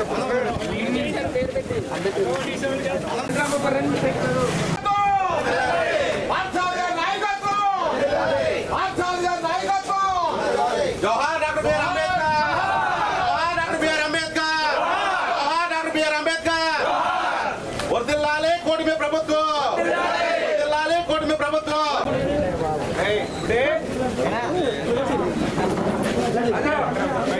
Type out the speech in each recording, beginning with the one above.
గారు జోహార్ doctor BR Ambedkar జోహార్ doctor BR Ambedkar జోహార్ డాక్టర్ బిఆర్ అంబేద్కర్ వర్దిల్లాలి కూటమి ప్రభుత్వం వర్దిల్లాలి కూటమి ప్రభుత్వం జిల్లాలి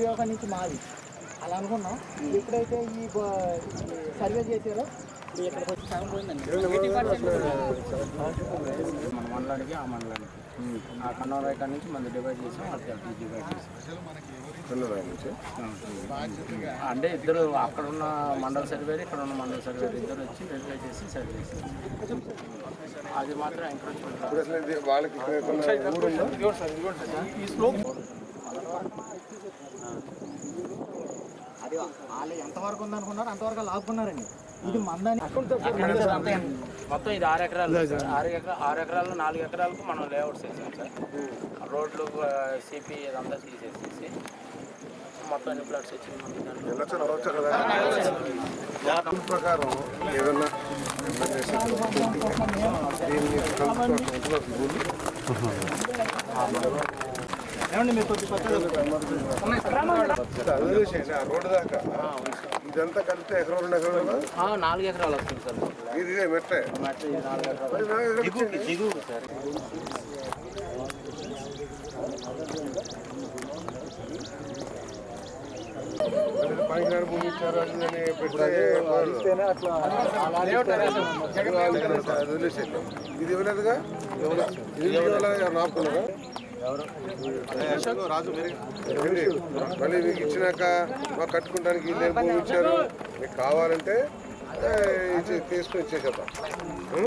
తెలియక నుంచి మాది. అలా అనుకున్నాం. ఎప్పుడైతే ఈ సర్వే చేశారో ఇక్కడికి వచ్చి సగం పోయిందండి. ఎయిటీ పర్సెంట్ మన మండలానికి ఆ మండలానికి. ఆ కన్నవరాయి కాడ నుంచి మనం డివైడ్ చేసాం అక్కడ డివైడ్ చేసాం. అంటే ఇద్దరు అక్కడ ఉన్న మండల సర్వేరు ఇక్కడ ఉన్న మండల సర్వేరు ఇద్దరు వచ్చి వెరిఫై చేసి సర్వే చేశారు అది మాత్రం ఎంకరేజ్మెంట్ వాళ్ళకి అది వాళ్ళు ఎంతవరకు ఉందనుకున్నారు అంతవరకు లాక్కున్నారండి. ఇది మందని. మొత్తం ఇది ఆరు ఎకరాలు. ఆరు ఎకరా ఆరు ఎకరాలు నాలుగు ఎకరాలకు మనం లేఅవుట్స్ వేసాం సార్. రోడ్లు సిపి ఇదంతా తీసేసేసి మొత్తం అన్ని ప్లాట్స్ వచ్చింది ప్రకారం ఏదన్నా ఏమండి మీరు కొద్ది వదిలేసేయండి ఆ రోడ్డు దాకా. ఇదంతా కలిపితే ఎకరం రెండు ఎకరాలు నాలుగు ఎకరాలు వస్తుంది సార్. ఇది ఇదే మెట్టే? దిగువ సార్. భూమి ఇచ్చారు అది ఇది అని పెడితే అది వదిలేసేయండి. ఇది ఇవ్వలేదుగా? ఇది ఇవ్వలేదు? నాపుకున్నారా ఏంటి? మళ్ళీ మీకు ఇచ్చినాక మాకు కట్టుకుంటానికి ఇల్లు భూమి ఇచ్చారు మీకు కావాలంటే తీసుకుని తీసుకొని ఇచ్చేసేద్దాం ఉం?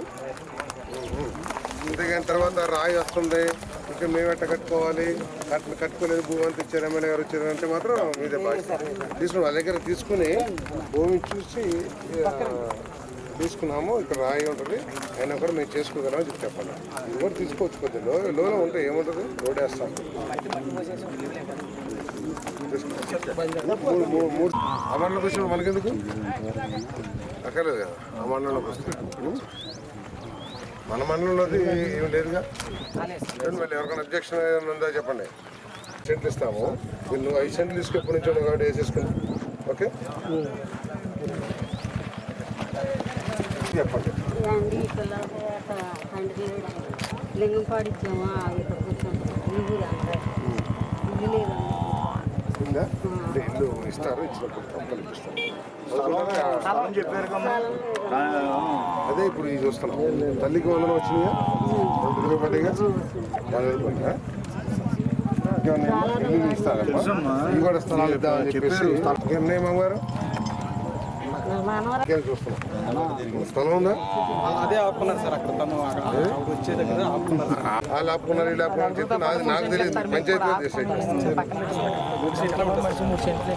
అంతేగాని తర్వాత రాయి వస్తుంది ఇంకా మేము ఎట్ట కట్టుకోవాలి కట్టు కట్టుకోలేదు భూమి అంతా ఇచ్చారు ఎమ్మెల్యే గారు వచ్చారు అంటే మాత్రం మీదే బాధ్యత తీసుకుని వాళ్ళ దగ్గర తీసుకుని భూమి చూసి తీసుకున్నాము ఇక్కడ రాయి ఉంటుంది. అయినా కూడా మేము చేసుకోగలమని చెప్పి చెప్పండి ఇది కూడా తీసుకోవచ్చు కొద్దిగా లో లోలో ఉంటే ఏముంటుంది? రోడ్ వేస్తాం మూడు మూడు మనకి ఎందుకు మనకెందుకు? అక్కర్లేదు కదా అమరణలోకి వస్తుంది వస్తే మన మండలంలోది ఏం లేదుగా. మళ్ళీ ఎవరికైనా అబ్జెక్షన్ ఏమైనా ఉందా చెప్పండి. సెంట్లు ఇస్తాము. నువ్వు ఐదు సెంట్లు తీసుకు ఎప్పటి నుంచో నువ్వు వేసేసుకుని ఓకే? చెప్పండి రండి ఇక్కడ ఇక్కడ కూర్చుంటాం ఇల్లు ఇల్లు ఇల్లు? ఇస్తారు ఇచ్చినప్పుడు ఇప్పిస్తారు. అదే ఇప్పుడు ఇది చూస్తున్నాం. తల్లికి వందనం వచ్చినాయా? పడ్డా ఇల్లు ఇస్తారమ్మా. ఇవి కూడా స్థలాలు ఇద్దామని చెప్పేసి. చూస్తున్నాం స్థలం ఉందా? అదే ఆపుకున్నారు సార్ అక్కడ తను అక్కడ వచ్చే దగ్గర ఆపుకున్నారు. వాళ్ళు ఆపుకున్నారు వీళ్ళు ఆపుకున్నారు చెప్తే నాది నాకు తెలియదు. పంచాయతీ మూడు సెంట్లు మూడు సెంట్లు